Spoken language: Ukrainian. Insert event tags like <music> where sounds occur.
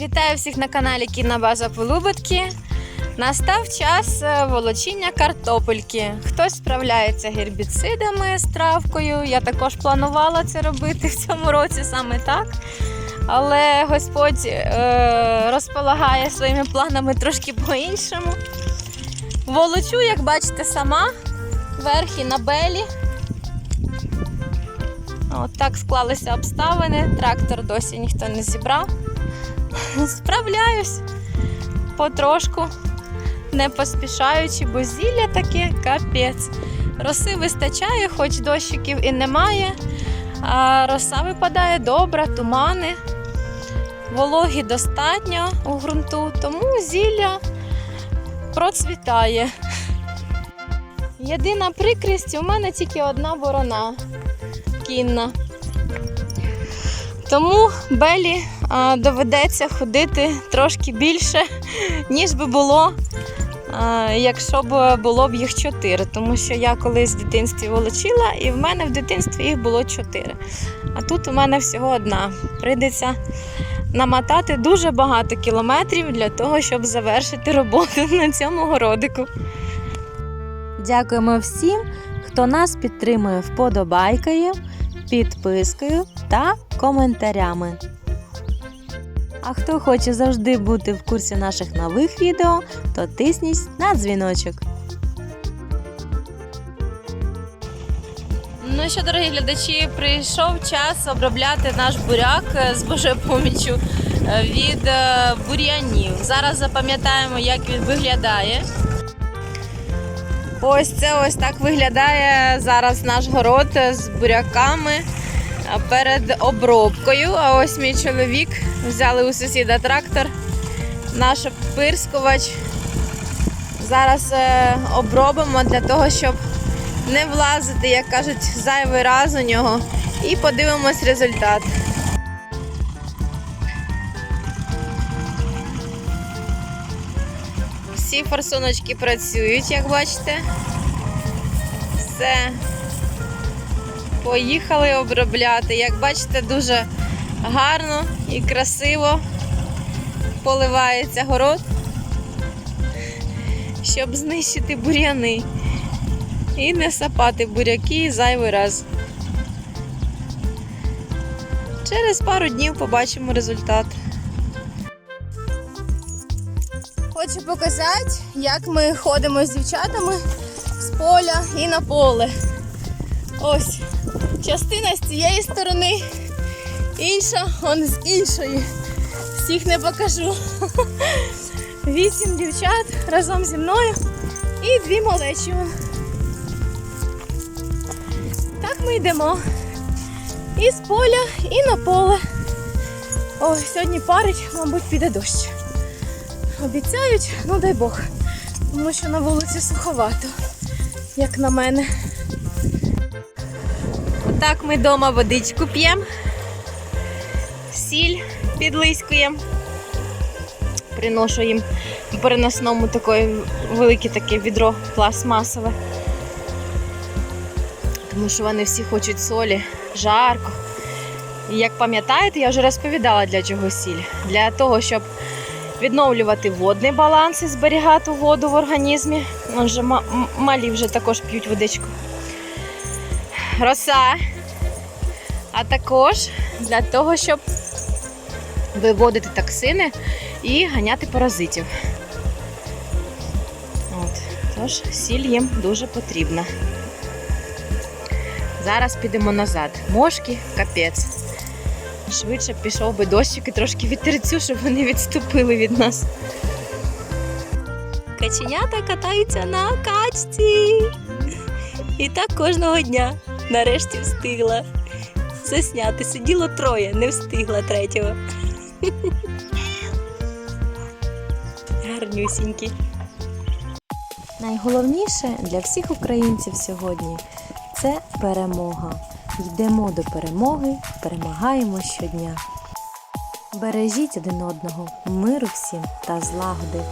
Вітаю всіх на каналі Кінна База Полубатки. Настав час е, волочіння картопельки. Хтось справляється гербіцидами з травкою. Я також планувала це робити <laughs> в цьому році саме так. Але Господь е, розполагає своїми планами трошки по-іншому. Волочу, як бачите, сама верхи на белі. От так склалися обставини. Трактор досі ніхто не зібрав. Справляюсь потрошку, не поспішаючи, бо зілля таке капець. Роси вистачає, хоч дощиків і немає. А роса випадає добра, тумани, вологі достатньо у ґрунту, тому зілля процвітає. Єдина прикрість у мене тільки одна борона кінна. Тому Белі а, доведеться ходити трошки більше, ніж би було, а, якщо б було б їх чотири. Тому що я колись в дитинстві волочила, і в мене в дитинстві їх було чотири. А тут у мене всього одна. Прийдеться намотати дуже багато кілометрів для того, щоб завершити роботу <laughs> на цьому городику. Дякуємо всім, хто нас підтримує вподобайкою, підпискою та коментарями. А хто хоче завжди бути в курсі наших нових відео, то тисніть на дзвіночок. Ну що, дорогі глядачі, прийшов час обробляти наш буряк е, з Божою поміччю е, від е, бур'янів. Зараз запам'ятаємо, як він виглядає. Ось це ось так виглядає зараз наш город з буряками перед обробкою. А ось мій чоловік взяли у сусіда трактор, наш опирскувач. Зараз е, обробимо для того, щоб не влазити, як кажуть, зайвий раз у нього. І подивимось результат. Всі форсуночки працюють, як бачите. Все. Поїхали обробляти. Як бачите, дуже гарно і красиво поливається город, щоб знищити бур'яни і не сапати буряки зайвий раз. Через пару днів побачимо результат. Хочу показати, як ми ходимо з дівчатами з поля і на поле. Ось частина з цієї сторони, інша он з іншої. Всіх не покажу. <laughs> Вісім дівчат разом зі мною і дві малечі. Так ми йдемо. І з поля, і на поле. Ой, сьогодні парить, мабуть, піде дощ. Обіцяють, ну дай Бог. Тому що на вулиці суховато, як на мене. Отак ми вдома водичку п'ємо, сіль підлискуємо. Приношу їм в переносному таке велике таке відро пластмасове. Тому що вони всі хочуть солі, жарко. І як пам'ятаєте, я вже розповідала для чого сіль. Для того, щоб відновлювати водний баланс і зберігати воду в організмі. Вон же ма- м- малі вже також п'ють водичку. Роса. А також для того, щоб виводити токсини і ганяти паразитів. От. Тож сіль їм дуже потрібна. Зараз підемо назад. Мошки, капець. Швидше пішов би дощик і трошки вітерцю, щоб вони відступили від нас. Каченята катаються на качці. І так кожного дня. Нарешті встигла. Засняти. Сиділо троє, не встигла третього. Гарнюсінькі. Найголовніше для всіх українців сьогодні це перемога. Йдемо до перемоги, перемагаємо щодня. Бережіть один одного, миру всім та злагоди.